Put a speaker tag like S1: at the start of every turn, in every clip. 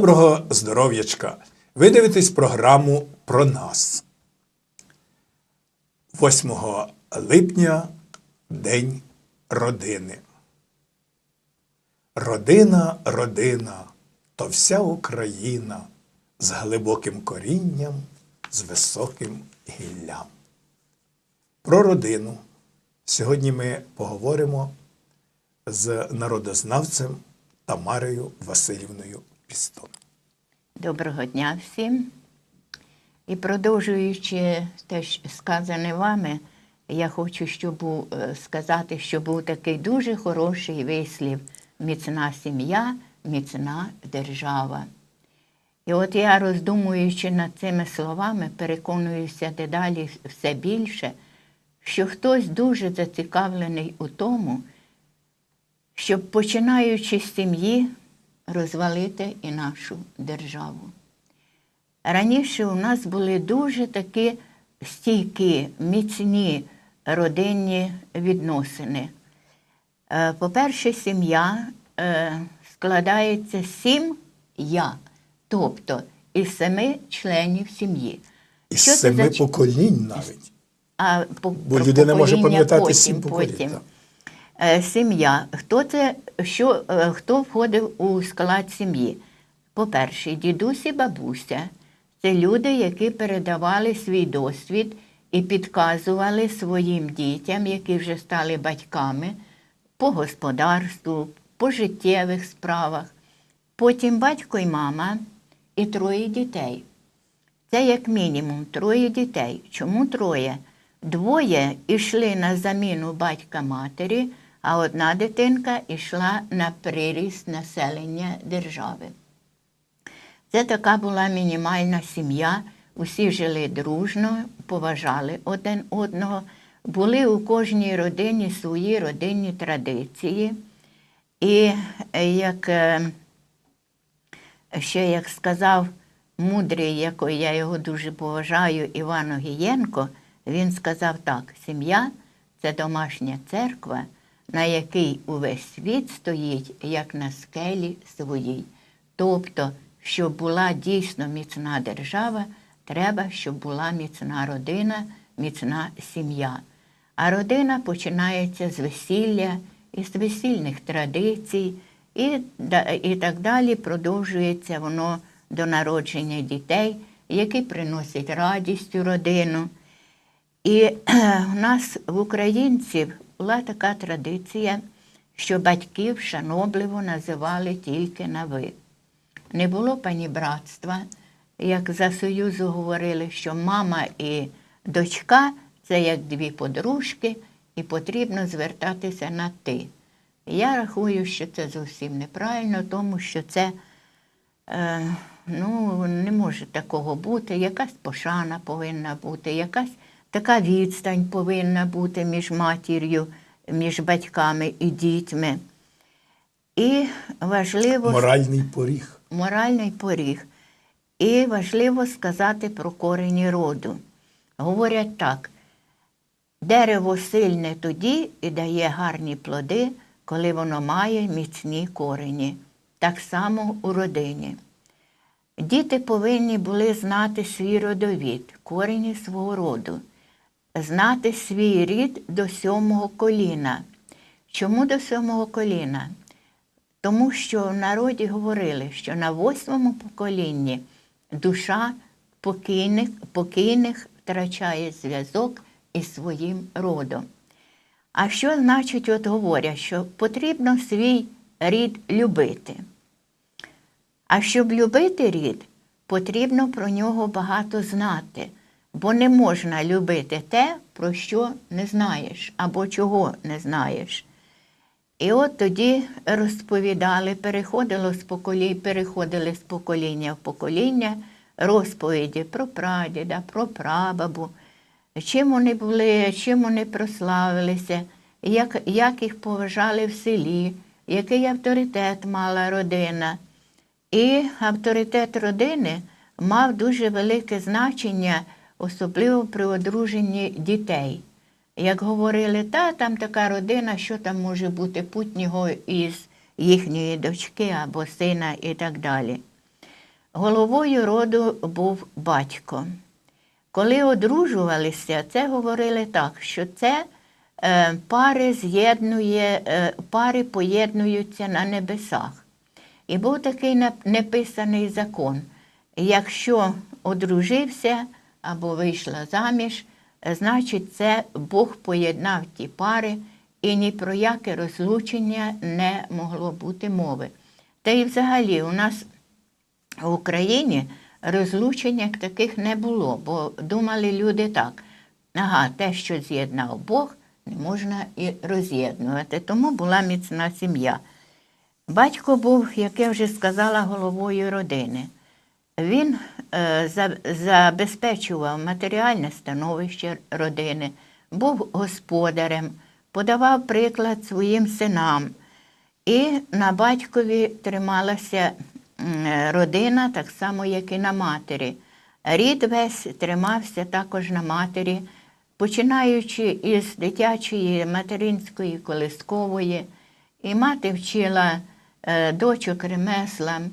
S1: Доброго здоров'ячка! Ви дивитесь програму про нас. 8 липня День родини. Родина, родина, то вся Україна з глибоким корінням, з високим гіллям. Про родину. Сьогодні ми поговоримо з народознавцем Тамарою Васильівною Пістон.
S2: Доброго дня всім. І продовжуючи те, що сказане вами, я хочу щоб, е, сказати, що був такий дуже хороший вислів міцна сім'я, міцна держава. І от я, роздумуючи над цими словами, переконуюся дедалі все більше, що хтось дуже зацікавлений у тому, щоб починаючи з сім'ї розвалити і нашу державу. Раніше у нас були дуже такі стійкі, міцні родинні відносини. Е, По-перше, сім'я е, складається сім я, тобто із семи членів сім'ї.
S1: Із
S2: Що
S1: семи
S2: за
S1: поколінь навіть.
S2: а
S1: Бо людина може пам'ятати сім поколінь,
S2: потім. Е, Сім'я. Хто це, що, е, хто входив у склад сім'ї? По-перше, дідусь і бабуся. Це люди, які передавали свій досвід і підказували своїм дітям, які вже стали батьками, по господарству, по життєвих справах. Потім батько і мама і троє дітей. Це як мінімум троє дітей. Чому троє? Двоє йшли на заміну батька матері, а одна дитинка йшла на приріст населення держави. Це така була мінімальна сім'я. Усі жили дружно, поважали один одного. Були у кожній родині свої родинні традиції. І як е, ще як сказав мудрий, який я його дуже поважаю, Іван Огієнко, він сказав так: сім'я це домашня церква, на якій увесь світ стоїть, як на скелі своїй. Тобто, щоб була дійсно міцна держава, треба, щоб була міцна родина, міцна сім'я. А родина починається з весілля, із весільних традицій, і, і так далі продовжується воно до народження дітей, які приносять радість у родину. І в нас в українців була така традиція, що батьків шанобливо називали тільки на ви. Не було панібратства, як за Союзу говорили, що мама і дочка це як дві подружки, і потрібно звертатися на ти. Я рахую, що це зовсім неправильно, тому що це е, ну, не може такого бути. Якась пошана повинна бути, якась така відстань повинна бути між матір'ю, між батьками і дітьми. І важливо
S1: Моральний поріг.
S2: моральний поріг. І важливо сказати про корені роду. Говорять так: дерево сильне тоді і дає гарні плоди, коли воно має міцні корені. Так само у родині. Діти повинні були знати свій родовід, корені свого роду, знати свій рід до сьомого коліна. Чому до сьомого коліна? Тому що в народі говорили, що на восьмому поколінні душа покійних, покійних втрачає зв'язок із своїм родом. А що значить, от говорять, що потрібно свій рід любити? А щоб любити рід, потрібно про нього багато знати, бо не можна любити те, про що не знаєш або чого не знаєш. І от тоді розповідали, переходило з поколінь, переходили з покоління в покоління розповіді про прадіда, про прабабу, чим вони були, чим вони прославилися, як, як їх поважали в селі, який авторитет мала родина. І авторитет родини мав дуже велике значення, особливо при одруженні дітей. Як говорили, та там така родина, що там може бути путнього із їхньої дочки або сина і так далі. головою роду був батько. Коли одружувалися, це говорили так, що це е, пари з'єднує, е, пари поєднуються на небесах. І був такий нап- неписаний закон. Якщо одружився або вийшла заміж, е, значить, це Бог поєднав ті пари, і ні про яке розлучення не могло бути мови. Та й взагалі у нас в Україні розлучень таких не було, бо думали люди так. Ага, те, що з'єднав Бог, не можна і роз'єднувати. Тому була міцна сім'я. Батько був, як я вже сказала, головою родини. Він е, забезпечував матеріальне становище родини, був господарем, подавав приклад своїм синам. І на батькові трималася родина, так само, як і на матері. Рід весь тримався також на матері, починаючи із дитячої материнської колискової. І мати вчила е, дочок ремеслам,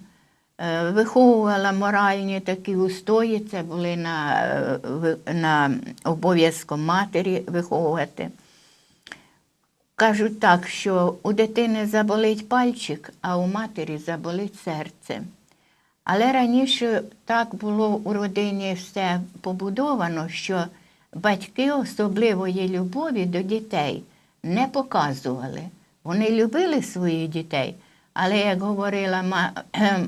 S2: виховувала моральні такі устої, це були на, е, на обов'язком матері виховувати. Кажуть так, що у дитини заболить пальчик, а у матері заболить серце. Але раніше так було у родині все побудовано, що батьки особливої любові до дітей не показували. Вони любили своїх дітей, але як говорила ма-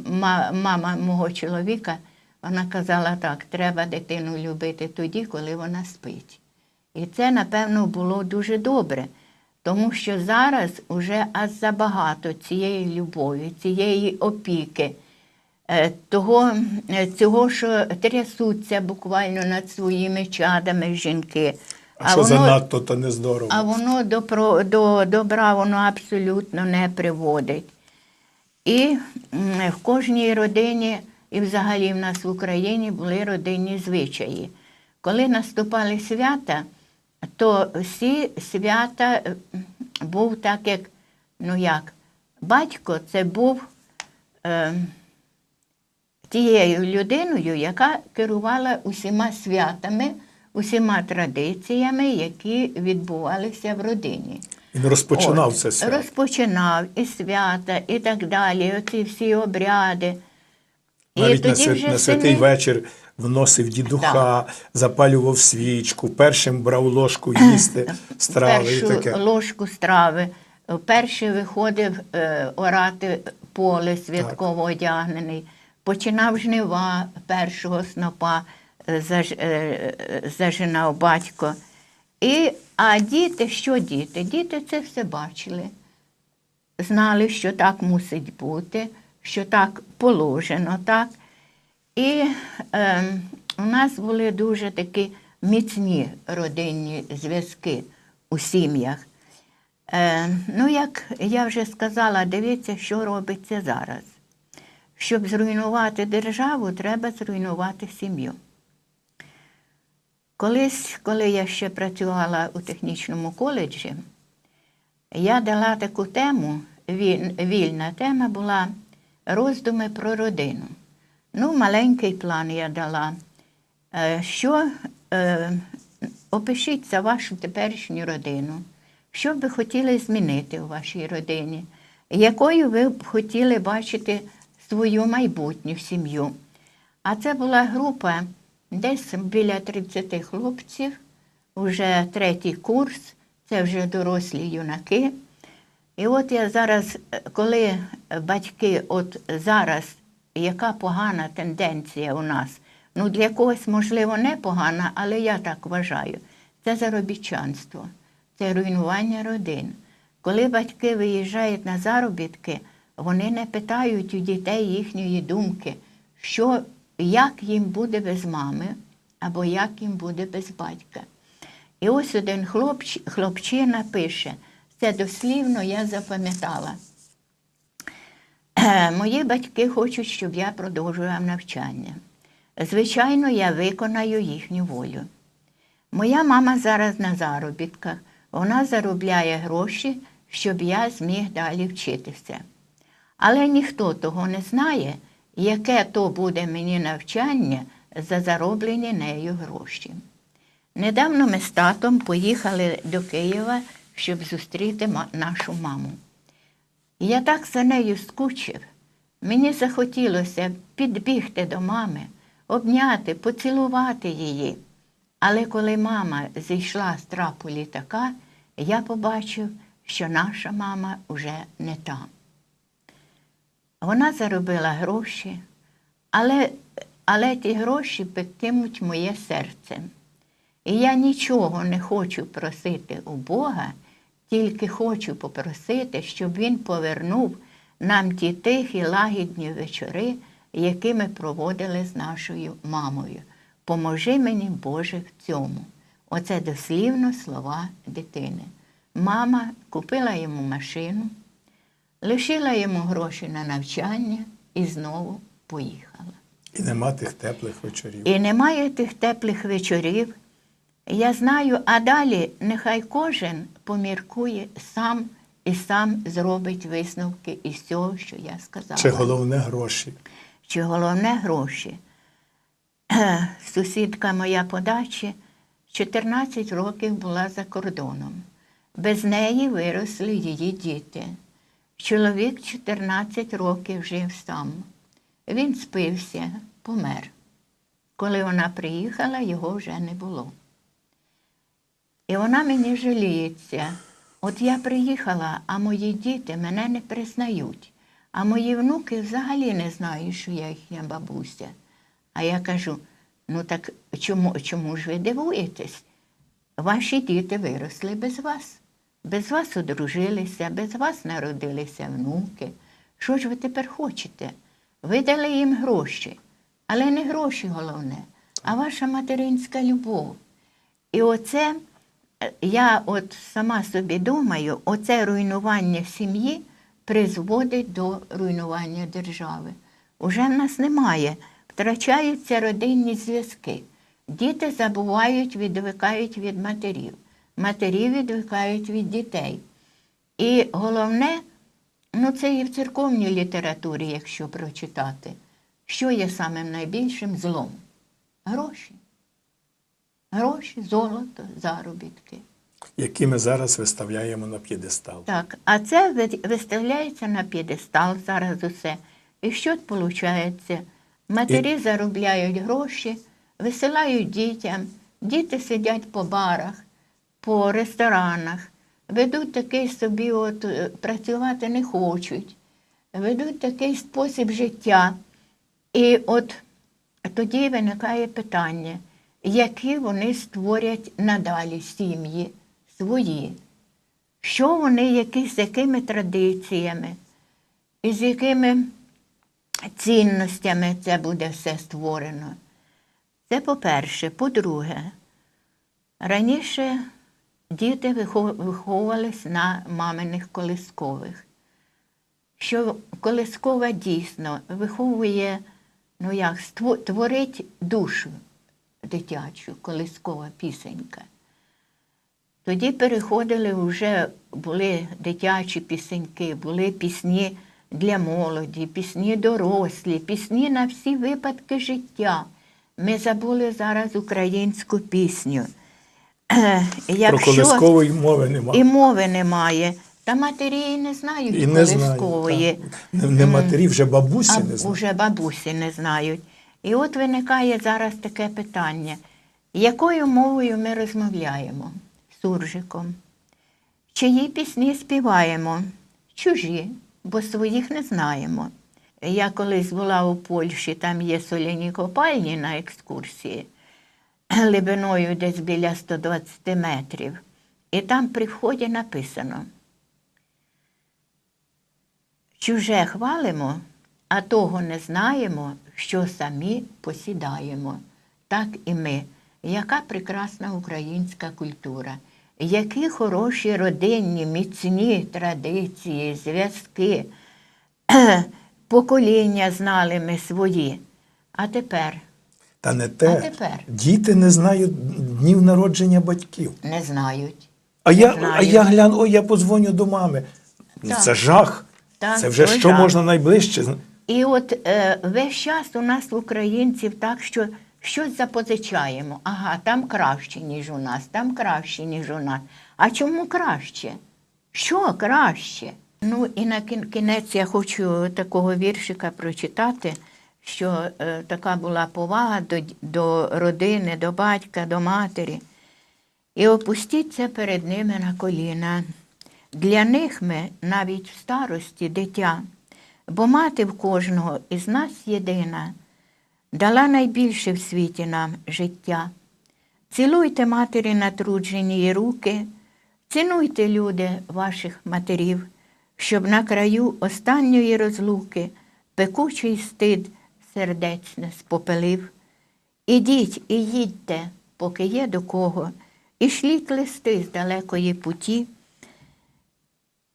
S2: ма- мама мого чоловіка, вона казала так: треба дитину любити тоді, коли вона спить. І це, напевно, було дуже добре, тому що зараз уже аж забагато цієї любові, цієї опіки, е, того, е, цього, що трясуться буквально над своїми чадами жінки.
S1: А, що занадто, то не здорово.
S2: А воно до, до добра воно абсолютно не приводить. І в кожній родині, і взагалі в нас в Україні були родинні звичаї. Коли наступали свята, то всі свята е, був так, як, ну як, батько це був е, тією людиною, яка керувала усіма святами, усіма традиціями, які відбувалися в родині.
S1: Він розпочинав
S2: От,
S1: це свято.
S2: Розпочинав і свята, і так далі, оці всі обряди.
S1: Навіть на,
S2: тоді
S1: свят-
S2: вже
S1: на святий
S2: сини-
S1: вечір вносив дідуха, запалював свічку, першим брав ложку їсти страви і таке.
S2: ложку страви. Перший виходив е, орати поле святково одягнений, починав жнива першого снопа, е, заж, е, е, зажинав батько. І, а діти, що діти? Діти це все бачили. Знали, що так мусить бути, що так положено, так. І е, у нас були дуже такі міцні родинні зв'язки у сім'ях. Е, ну, як я вже сказала, дивіться, що робиться зараз. Щоб зруйнувати державу, треба зруйнувати сім'ю. Колись, коли я ще працювала у технічному коледжі, я дала таку тему, вільна тема була роздуми про родину. Ну, маленький план я дала. Е, Що е, опишіть за вашу теперішню родину, що ви хотіли змінити у вашій родині, якою ви б хотіли бачити свою майбутню сім'ю. А це була група десь біля 30 хлопців, вже третій курс, це вже дорослі юнаки. І от я зараз, коли батьки, от зараз, яка погана тенденція у нас, ну для когось, можливо, не погана, але я так вважаю, це заробітчанство, це руйнування родин. Коли батьки виїжджають на заробітки, вони не питають у дітей їхньої думки, що, як їм буде без мами, або як їм буде без батька. І ось один хлопч, хлопчина пише, це дослівно я запам'ятала. «Е, Мої батьки хочуть, щоб я продовжував навчання. Звичайно, я виконаю їхню волю. Моя мама зараз на заробітках. Вона заробляє гроші, щоб я зміг далі вчитися. Але ніхто того не знає, яке то буде мені навчання за зароблені нею гроші. Недавно ми з татом поїхали до Києва, щоб зустріти нашу маму. Я так за нею скучив. Мені захотілося підбігти до мами, обняти, поцілувати її. Але коли мама зійшла з трапу літака, я побачив, що наша мама вже не там. Вона заробила гроші, але, але ті гроші пектимуть моє серце. І я нічого не хочу просити у Бога, тільки хочу попросити, щоб Він повернув нам ті тихі лагідні вечори, які ми проводили з нашою мамою. Поможи мені, Боже, в цьому. Оце дослівно слова дитини. Мама купила йому машину, лишила йому гроші на навчання і знову поїхала.
S1: І нема тих теплих вечорів.
S2: І немає тих теплих вечорів. Я знаю, а далі нехай кожен поміркує сам і сам зробить висновки із цього, що я сказала.
S1: Чи головне гроші?
S2: Чи головне гроші. Сусідка моя по дачі 14 років була за кордоном. Без неї виросли її діти. Чоловік 14 років жив сам. Він спився, помер. Коли вона приїхала, його вже не було. І вона мені жаліється. От я приїхала, а мої діти мене не признають. А мої внуки взагалі не знають, що я їхня бабуся. А я кажу: ну так чому, чому ж ви дивуєтесь? Ваші діти виросли без вас. Без вас одружилися, без вас народилися внуки. Що ж ви тепер хочете? Ви дали їм гроші, але не гроші головне, а ваша материнська любов. І оце е, я от сама собі думаю, оце руйнування сім'ї призводить до руйнування держави. Уже в нас немає, втрачаються родинні зв'язки. Діти забувають, відвикають від матерів, матері відвикають від дітей. І головне, ну це і в церковній літературі, якщо прочитати, що є самим найбільшим злом? Гроші. Гроші, золото, заробітки.
S1: які ми зараз виставляємо на п'єдестал.
S2: Так, а це виставляється на п'єдестал зараз усе. І що виходить? Матері заробляють гроші, висилають дітям, діти сидять по барах, по ресторанах, ведуть такий собі, от е, працювати не хочуть, ведуть такий спосіб життя. І от тоді виникає питання, які вони створять надалі сім'ї свої що вони, які, з якими традиціями, і з якими цінностями це буде все створено. Це по-перше. По-друге, раніше діти вихов- виховувались на маминих колискових, що колискова дійсно виховує, ну як, ство- творить душу дитячу, колискова пісенька. Тоді переходили вже, були дитячі пісеньки, були пісні для молоді, пісні дорослі, пісні на всі випадки життя. Ми забули зараз українську пісню.
S1: Про колискової мови немає.
S2: і мови немає, та матері не знають
S1: І не
S2: колискової.
S1: так. Не, матері, вже бабусі
S2: А
S1: не знають.
S2: вже бабусі не знають. І от виникає зараз таке питання: якою мовою ми розмовляємо? Суржиком. Чиї пісні співаємо? Чужі, бо своїх не знаємо. Я колись була у Польщі, там є соляні копальні на екскурсії, глибиною десь біля 120 метрів. І там при вході написано: Чуже хвалимо, а того не знаємо, що самі посідаємо. Так і ми. Яка прекрасна українська культура, які хороші родинні, міцні традиції, зв'язки, покоління знали ми свої. А тепер
S1: Та не те.
S2: А тепер?
S1: Діти не знають днів народження батьків.
S2: не знають.
S1: А
S2: Не
S1: я, а я гляну, ой, я подзвоню до мами.
S2: Так.
S1: Це жах.
S2: Так,
S1: це вже що
S2: жах.
S1: можна найближче.
S2: І от е, весь час у нас українців так, що щось запозичаємо. Ага, там краще, ніж у нас, там краще, ніж у нас. А чому краще? Що краще? Ну і на кін- кінець я хочу такого віршика прочитати, що е, така була повага до, до родини, до батька, до матері. І опустіться перед ними на коліна. Для них ми навіть в старості дитя, бо мати в кожного із нас єдина, дала найбільше в світі нам життя. Цілуйте матері натруджені руки, цінуйте, люди, ваших матерів, щоб на краю останньої розлуки пекучий стид сердець не спопелив. Ідіть і їдьте, поки є до кого, і шліть листи з далекої путі.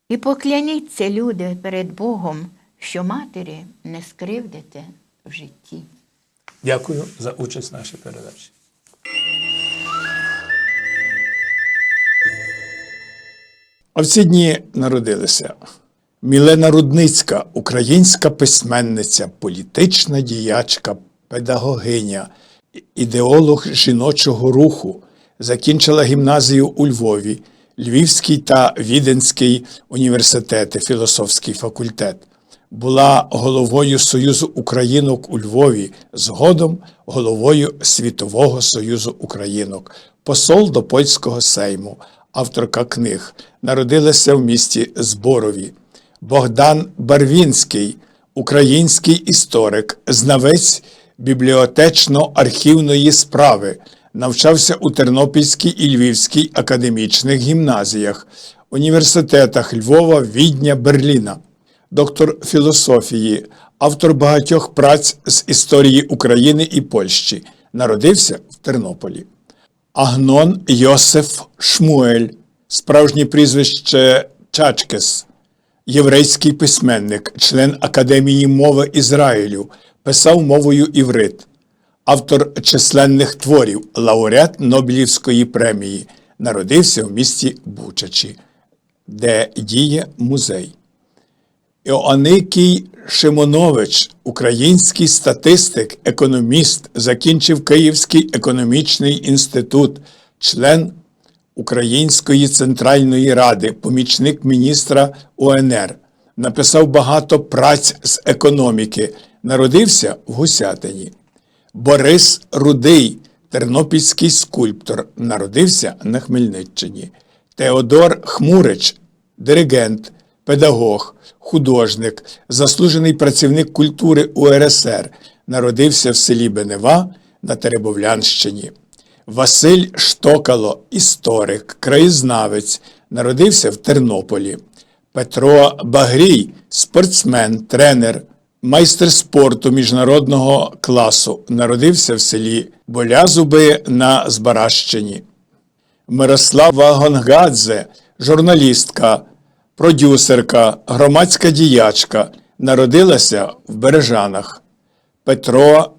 S2: І покляніться, люди, перед Богом, що матері не скривдите в житті.
S3: Дякую за участь в нашій передачі. А в ці дні народилися Мілена Рудницька, українська письменниця, політична діячка, педагогиня, ідеолог жіночого руху, закінчила гімназію у Львові, Львівський та Віденський університети, філософський факультет. Була головою Союзу Українок у Львові, згодом головою Світового Союзу Українок, посол до польського сейму, авторка книг, народилася в місті Зборові. Богдан Барвінський, український історик, знавець бібліотечно-архівної справи, навчався у Тернопільській і Львівській академічних гімназіях, університетах Львова, Відня, Берліна. Доктор філософії, автор багатьох праць з історії України і Польщі, народився в Тернополі. Агнон Йосиф Шмуель, справжнє прізвище Чачкес, єврейський письменник, член Академії мови Ізраїлю, писав мовою іврит, автор численних творів, лауреат Нобелівської премії, народився в місті Бучачі, де діє музей. Іоанникій Шимонович, український статистик, економіст, закінчив Київський економічний інститут, член Української центральної ради, помічник міністра УНР. Написав багато праць з економіки. Народився в Гусятині. Борис Рудий, тернопільський скульптор, народився на Хмельниччині. Теодор Хмурич, диригент, педагог, художник, заслужений працівник культури УРСР, народився в селі Бенева на Теребовлянщині. Василь Штокало, історик, краєзнавець, народився в Тернополі. Петро Багрій, спортсмен, тренер, майстер спорту міжнародного класу, народився в селі Болязуби на Збаращині. Мирослава Гонгадзе, журналістка, продюсерка, громадська діячка, народилася в Бережанах. Петро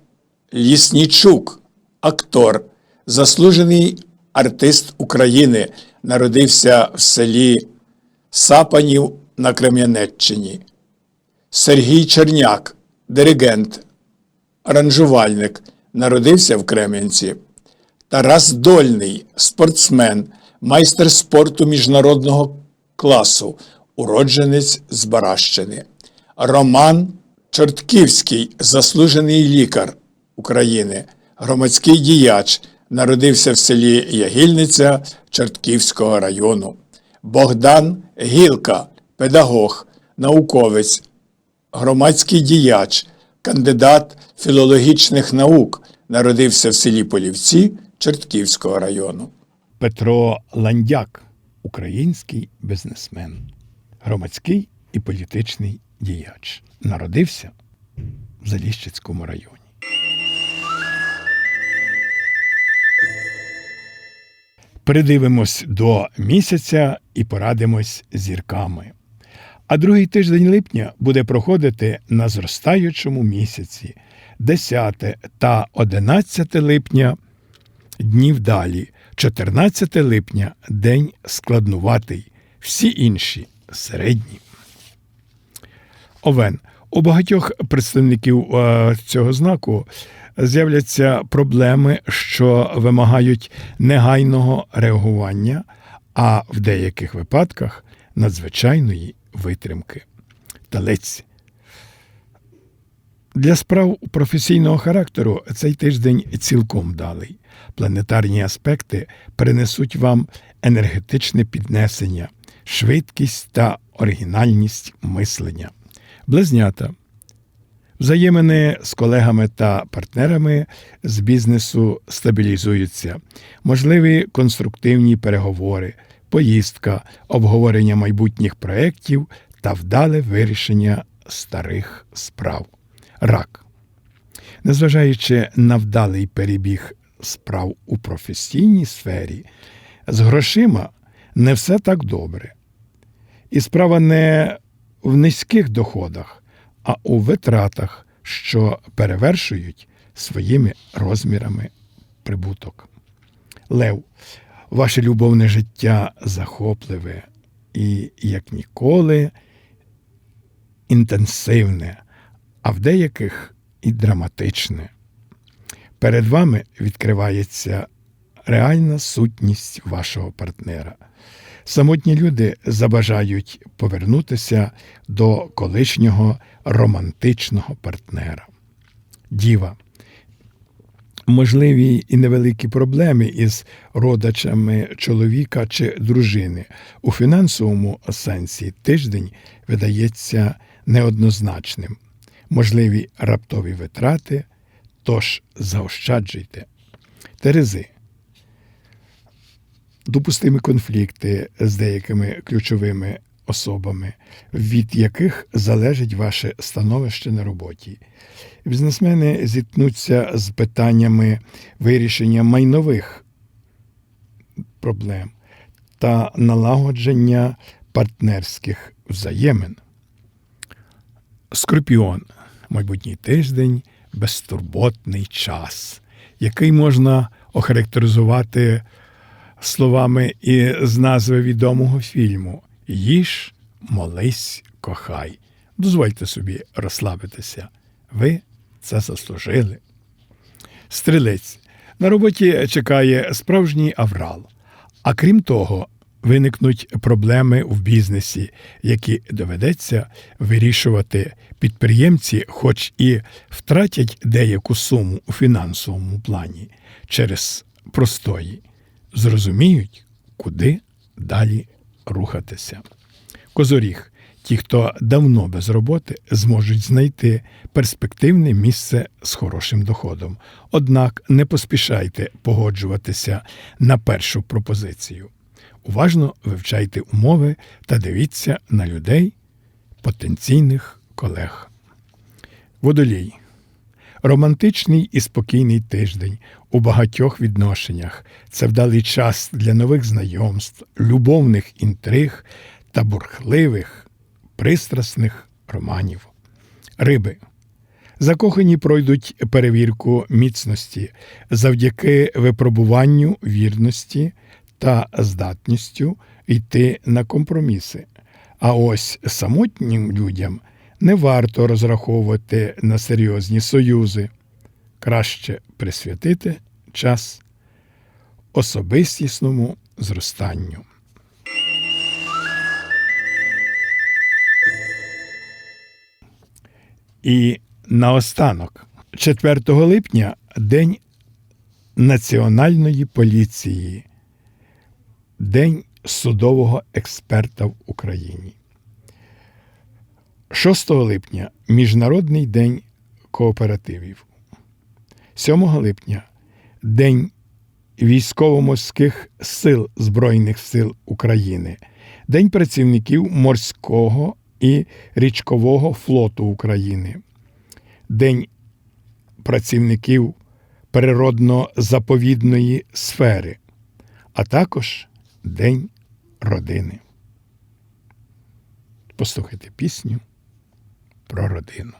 S3: Ліснічук, актор, заслужений артист України, народився в селі Сапанів на Крем'янеччині. Сергій Черняк, диригент, аранжувальник, народився в Крем'янці. Тарас Дольний, спортсмен, майстер спорту міжнародного класу, уродженець з Баращини. Роман Чортківський, заслужений лікар України, громадський діяч, народився в селі Ягільниця Чортківського району. Богдан Гілка, педагог, науковець, громадський діяч, кандидат філологічних наук, народився в селі Полівці Чортківського району.
S4: Петро Ландяк, український бізнесмен, громадський і політичний діяч. Народився в Заліщицькому районі. Передивимось до місяця і порадимось зірками. А другий тиждень липня буде проходити на зростаючому місяці, 10 та 11 липня днів далі, 14 липня день складнуватий, всі інші середні. Овен.
S3: У багатьох представників е, цього знаку з'являться проблеми, що вимагають негайного реагування, а в деяких випадках надзвичайної витримки. Талець. Для справ професійного характеру цей тиждень цілком далий. Планетарні аспекти принесуть вам енергетичне піднесення, швидкість та оригінальність мислення. Близнята. Взаємини з колегами та партнерами з бізнесу стабілізуються, можливі конструктивні переговори, поїздка, обговорення майбутніх проєктів та вдале вирішення старих справ. Рак. Незважаючи на вдалий перебіг справ у професійній сфері, з грошима не все так добре. І справа не в низьких доходах, а у витратах, що перевершують своїми розмірами прибуток. Лев, ваше любовне життя захопливе і, як ніколи, інтенсивне, а в деяких і драматичне. Перед вами відкривається реальна сутність вашого партнера. Самотні люди забажають повернутися до колишнього романтичного партнера. Діва. Можливі і невеликі проблеми із родичами чоловіка чи дружини. У фінансовому сенсі тиждень видається неоднозначним. Можливі раптові витрати, тож заощаджуйте. Терези допустимі конфлікти з деякими ключовими особами, від яких залежить ваше становище на роботі. Бізнесмени зіткнуться з питаннями вирішення майнових проблем та налагодження партнерських взаємин. Скорпіон майбутній тиждень безтурботний час, який можна охарактеризувати словами і з назви відомого фільму Їж, молись, кохай. Дозвольте собі розслабитися. Ви це заслужили. Стрілець. На роботі чекає справжній аврал. А крім того, виникнуть проблеми в бізнесі, які доведеться вирішувати підприємці, хоч і втратять деяку суму у фінансовому плані через простої зрозуміють, куди далі рухатися. Козоріг. Ті, хто давно без роботи, зможуть знайти перспективне місце з хорошим доходом. Однак не поспішайте погоджуватися на першу пропозицію. Уважно вивчайте умови та дивіться на людей, потенційних колег. Водолій. Романтичний і спокійний тиждень у багатьох відношеннях. Це вдалий час для нових знайомств, любовних інтриг та бурхливих, пристрасних романів. Риби. Закохані пройдуть перевірку міцності завдяки випробуванню вірності та здатністю йти на компроміси. А ось самотнім людям не варто розраховувати на серйозні союзи. Краще присвятити час особистісному зростанню. І наостанок, 4 липня День Національної поліції, День судового експерта в Україні. 6 липня Міжнародний день кооперативів. 7 липня День військово-морських сил Збройних сил України, День працівників морського і річкового флоту України, День працівників природно-заповідної сфери, а також День родини. Послухайте пісню про родину.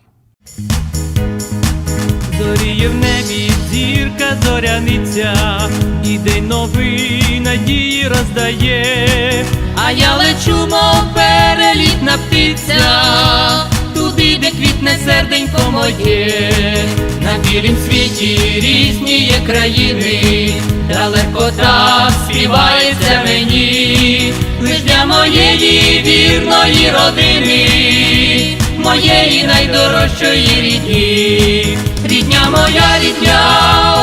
S5: Зоріє в небі зірка зоряниця, і день новий надії роздає, а я лечу, мов перелітна птиця, туди, де квітне серденько моє, на білім світі різні є країни, та легкота співається мені, лиш для моєї вірної родини, моєї найдорожчої рідні, рідня моя рідня,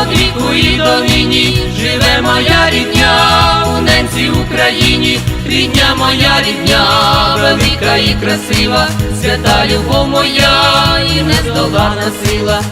S5: от віку і до нині, живе моя рідня, у ненці Україні, рідня моя рідня, велика і красива, свята любов моя і нездолана сила.